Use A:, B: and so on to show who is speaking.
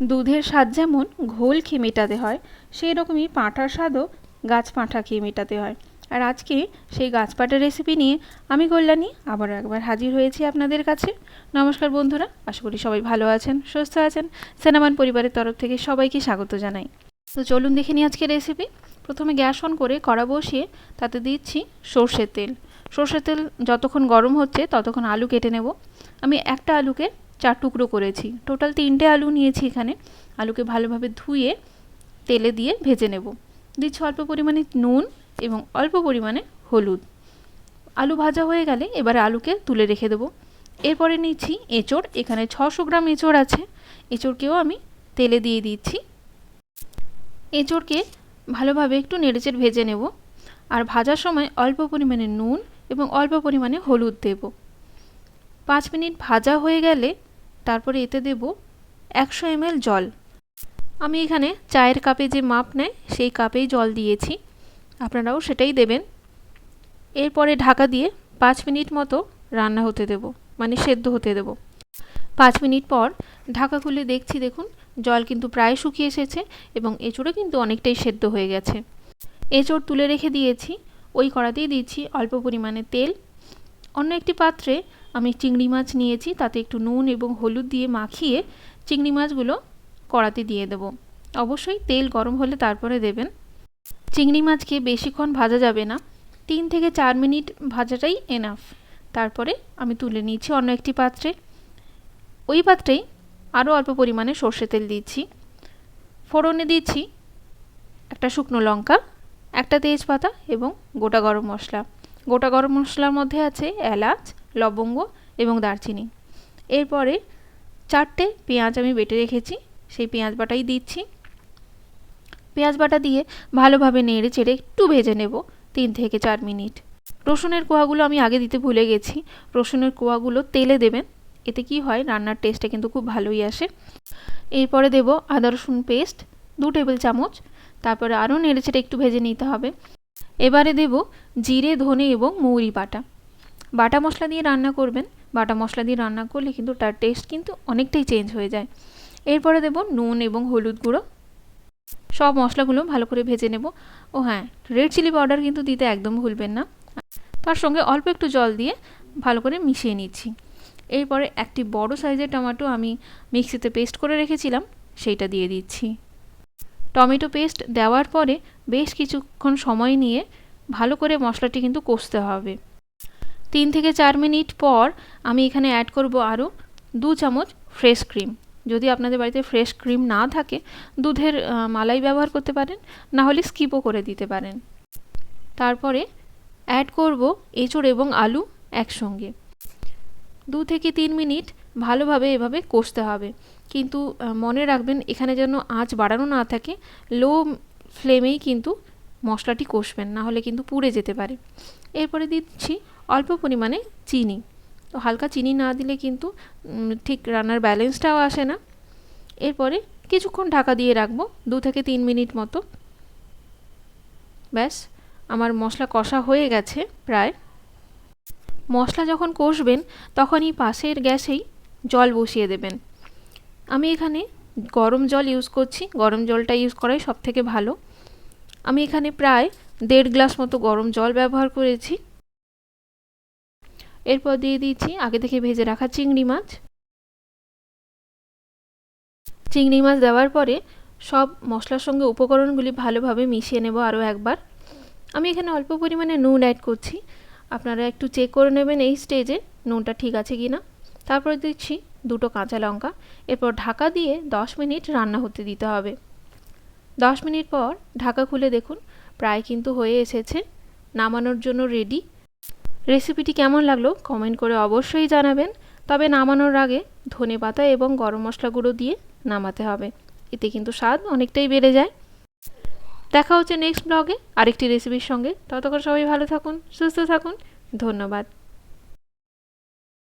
A: দুধের স্বাদ যেমন ঘোল খেয়ে মেটাতে হয় সেই রকমই পাঁঠার স্বাদও গাছ পাঁঠা খেয়ে মেটাতে হয়। আর আজকে সেই গাছ রেসিপি নিয়ে আমি কল্যাণী আবার একবার হাজির হয়েছি আপনাদের কাছে। নমস্কার বন্ধুরা, আশা করি সবাই ভালো আছেন, সুস্থ আছেন। সেনামান পরিবারের তরফ থেকে সবাইকে স্বাগত জানাই। তো চলুন দেখে নিই আজকে রেসিপি প্রথমে গ্যাস অন করে কড়া বসিয়ে তাতে দিচ্ছি সর্ষের তেল। সর্ষের তেল যতক্ষণ গরম হচ্ছে ততক্ষণ আলু কেটে নেব। আমি একটা আলুকে চার টুকরো করেছি। টোটাল তিনটে আলু নিয়েছি এখানে। আলুকে ভালোভাবে ধুয়ে তেলে দিয়ে ভেজে নেব। দিচ্ছি অল্প পরিমাণে নুন এবং অল্প পরিমাণে হলুদ। আলু ভাজা হয়ে গেলে এবারে আলুকে তুলে রেখে দেবো। এরপরে নিচ্ছি এঁচড়। এখানে ছশো গ্রাম এঁচড় আছে। এঁচড়কেও আমি তেলে দিয়ে দিচ্ছি। এঁচড়কে ভালোভাবে একটু নেড়েচেড় ভেজে নেব। আর ভাজার সময় অল্প পরিমাণে নুন এবং অল্প পরিমাণে হলুদ দেব। পাঁচ মিনিট ভাজা হয়ে গেলে তারপরে এতে দেব একশো এমএল জল। আমি এখানে চায়ের কাপে যে মাপ নেয়, সেই কাপেই জল দিয়েছি। আপনারাও সেটাই দেবেন। এরপরে ঢাকা দিয়ে পাঁচ মিনিট মতো রান্না হতে দেব মানে সেদ্ধ হতে দেব। পাঁচ মিনিট পর ঢাকা খুলে দেখছি, দেখুন, জল কিন্তু প্রায় শুকিয়ে এসেছে এবং এঁচড়ে কিন্তু অনেকটাই সেদ্ধ হয়ে গেছে। এঁচড় তুলে রেখে দিয়েছি, ওই কড়াতেই দিচ্ছি অল্প পরিমাণে তেল অন্য একটি পাত্রে আমি চিংড়ি মাছ নিয়েছি, তাতে একটু নুন এবং হলুদ দিয়ে মাখিয়ে চিংড়ি মাছগুলো কড়াতে দিয়ে দেবো। অবশ্যই তেল গরম হলে তারপরে দেবেন। চিংড়ি মাছকে বেশিক্ষণ ভাজা যাবে না। তিন থেকে চার মিনিট ভাজাটাই এনাফ তারপরে আমি তুলে নিয়েছি অন্য একটি পাত্রে। ওই পাত্রেই আরও অল্প পরিমাণে সর্ষে তেল দিচ্ছি। ফোড়নে দিচ্ছি একটা শুকনো লঙ্কা, একটা তেজপাতা এবং গোটা গরম মশলা। গোটা গরম মশলার মধ্যে আছে এলাচ, লবঙ্গ এবং দারচিনি। এরপরে চারটে পেঁয়াজ আমি বেটে রেখেছি, সেই পেঁয়াজ বাটাই দিচ্ছি। পেঁয়াজ বাটা দিয়ে ভালোভাবে নেড়ে চেড়ে একটু ভেজে নেব, তিন থেকে চার মিনিট। রসুনের কোয়াগুলো আমি আগে দিতে ভুলে গেছি। রসুনের কোয়াগুলো তেলে দেবেন, এতে কি হয়, রান্নার টেস্টটা কিন্তু খুব ভালোই আসে। এরপরে দেব আদা রসুন পেস্ট, দু টেবিল চামচ, তারপরে আরও নেড়েচেড়ে একটু ভেজে নিতে হবে। এবারে দেব জিরে, ধনে এবং মৌরি বাটা। বাটা মশলা দিয়ে রান্না করবেন। বাটা মশলা দিয়ে রান্না করলে কিন্তু তার টেস্ট কিন্তু অনেকটাই চেঞ্জ হয়ে যায়। এরপরে দেব নুন এবং হলুদ গুঁড়ো। সব মশলাগুলো ভালো করে ভেজে নেব। ও হ্যাঁ রেড চিলি পাউডার কিন্তু দিতে একদম ভুলবেন না। তার সঙ্গে অল্প একটু জল দিয়ে ভালো করে মিশিয়ে নিচ্ছি। এরপরে একটি বড় সাইজের টমেটো আমি মিক্সিতে পেস্ট করে রেখেছিলাম, সেইটা দিয়ে দিচ্ছি। টমেটো পেস্ট দেওয়ার পরে বেশ কিছুক্ষণ সময় নিয়ে ভালো করে মশলাটি কিন্তু কষতে হবে। তিন থেকে চার মিনিট পর আমি এখানে অ্যাড করব আরও দু চামচ ফ্রেশ ক্রিম যদি আপনাদের বাড়িতে ফ্রেশ ক্রিম না থাকে, দুধের মালাই ব্যবহার করতে পারেন, না হলে স্কিপও করে দিতে পারেন। তারপরে অ্যাড করব এঁচড় এবং আলু একসঙ্গে। দু থেকে তিন মিনিট ভালোভাবে এভাবে কষতে হবে। কিন্তু মনে রাখবেন, এখানে যেন আঁচ বাড়ানো না থাকে লো ফ্লেমেই কিন্তু মশলাটি কষবেন, না হলে কিন্তু পুড়ে যেতে পারে। এরপরে দিচ্ছি অল্প পরিমাণে চিনি। তো হালকা চিনি না দিলে কিন্তু ঠিক রান্নার ব্যালেন্সটাও আসে না। এরপরে কিছুক্ষণ ঢাকা দিয়ে রাখব, দু থেকে তিন মিনিট মতো। ব্যাস, আমার মশলা কষা হয়ে গেছে প্রায়। মশলা যখন কষবেন, তখনই পাশের গ্যাসেই জল বসিয়ে দেবেন। আমি এখানে গরম জল ইউজ করছি। গরম জলটা ইউজ করাই সব থেকে ভালো। আমি এখানে প্রায় দেড় গ্লাস মতো গরম জল ব্যবহার করেছি। এরপর দিয়ে দিচ্ছি আগে থেকে ভেজে রাখা চিংড়ি মাছ। চিংড়ি মাছ দেওয়ার পরে সব মশলার সঙ্গে উপকরণগুলি ভালোভাবে মিশিয়ে নেব আরও একবার। আমি এখানে অল্প পরিমাণে নুন অ্যাড করছি। আপনারা একটু চেক করে নেবেন এই স্টেজে নুনটা ঠিক আছে কি না তারপরে দিচ্ছি দুটো কাঁচা লঙ্কা, এরপর ঢাকা দিয়ে দশ মিনিট রান্না হতে দিতে হবে। দশ মিনিট পর ঢাকা খুলে দেখুন, প্রায় কিন্তু হয়ে এসেছে। নামানোর জন্য রেডি রেসিপিটি কেমন লাগল কমেন্ট করে অবশ্যই জানাবেন। তবে নামানোর আগে ধনে পাতা এবং গরম মশলা গুঁড়ো দিয়ে নামাতে হবে। এতে কিন্তু স্বাদ অনেকটাই বেড়ে যায়। দেখা হচ্ছে নেক্সট ব্লগে আরেকটি রেসিপির সঙ্গে। ততক্ষণ সবাই ভালো থাকুন, সুস্থ থাকুন। ধন্যবাদ।